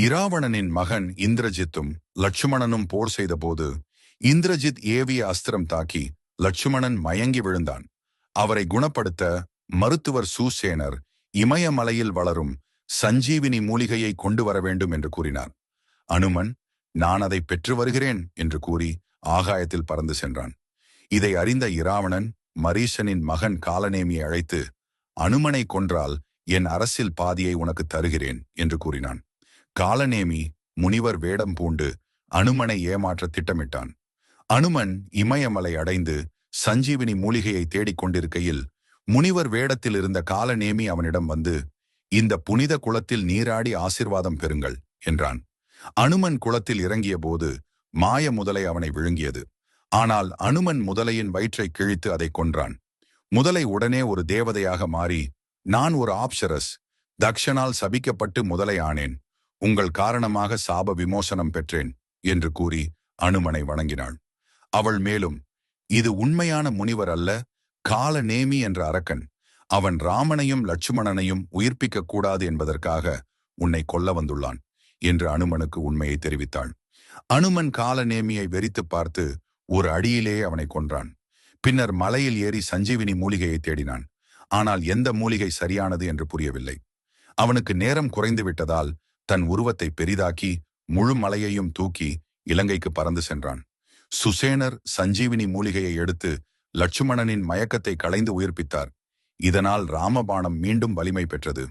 இராவணனின் மகன் இந்திரஜித்தும் லட்சுமணனும் போர் செய்தபோது இந்திரஜித் ஏவிய அஸ்திரம் தாக்கி லட்சுமணன் மயங்கி விழுந்தான். அவரை குணப்படுத்த மருத்துவர் சூசேனர் இமயமலையில் வளரும் சஞ்சீவினி மூலிகையை கொண்டு வர வேண்டும் என்று கூறினார். அனுமன் நான் அதை பெற்று வருகிறேன் என்று கூறி ஆகாயத்தில் பறந்து சென்றான். இதை அறிந்த இராவணன் மரீசனின் மகன் காலநேமியை அழைத்து அனுமனை கொன்றால் என் அரசில் பாதியை உனக்கு தருகிறேன் என்று கூறினான். காலநேமி முனிவர் வேடம் பூண்டு அனுமனை ஏமாற்ற திட்டமிட்டான். அனுமன் இமயமலை அடைந்து சஞ்சீவினி மூலிகையை தேடிக் கொண்டிருக்கையில் முனிவர் வேடத்தில் இருந்த காலநேமி அவனிடம் வந்து இந்த புனித குளத்தில் நீராடி ஆசிர்வாதம் பெறுங்கள் என்றான். அனுமன் குளத்தில் இறங்கிய போது மாய முதலை அவனை விழுங்கியது. ஆனால் அனுமன் முதலையின் வயிற்றை கிழித்து அதை கொன்றான். முதலை உடனே ஒரு தேவதையாக மாறி நான் ஒரு ஆப்ஷரஸ் தக்ஷனால் சபிக்கப்பட்டு முதலை ஆனேன் உங்கள் காரணமாக சாப விமோசனம் பெற்றேன் என்று கூறி அனுமனை வணங்கினாள். அவள் மேலும் இது உண்மையான முனிவர் அல்ல கால நேமி என்ற அரக்கன். அவன் ராமனையும் லட்சுமணனையும் உயிர்ப்பிக்க கூடாது என்பதற்காக உன்னை கொல்ல வந்துள்ளான் என்று அனுமனுக்கு உண்மையை தெரிவித்தாள். அனுமன் காலநேமியை வெறித்து பார்த்து ஒரு அடியிலேயே அவனை கொன்றான். பின்னர் மலையில் ஏறி சஞ்சீவினி மூலிகையை தேடினான். ஆனால் எந்த மூலிகை சரியானது என்று புரியவில்லை. அவனுக்கு நேரம் குறைந்து விட்டதால் தன் உருவத்தை பெரிதாக்கி முழு மலையையும் தூக்கி இலங்கைக்கு பறந்து சென்றான். சுசேனர் சஞ்சீவினி மூலிகையை எடுத்து லட்சுமணனின் மயக்கத்தை களைந்து உயிர்ப்பித்தார். இதனால் ராமபாணம் மீண்டும் வலிமை பெற்றது.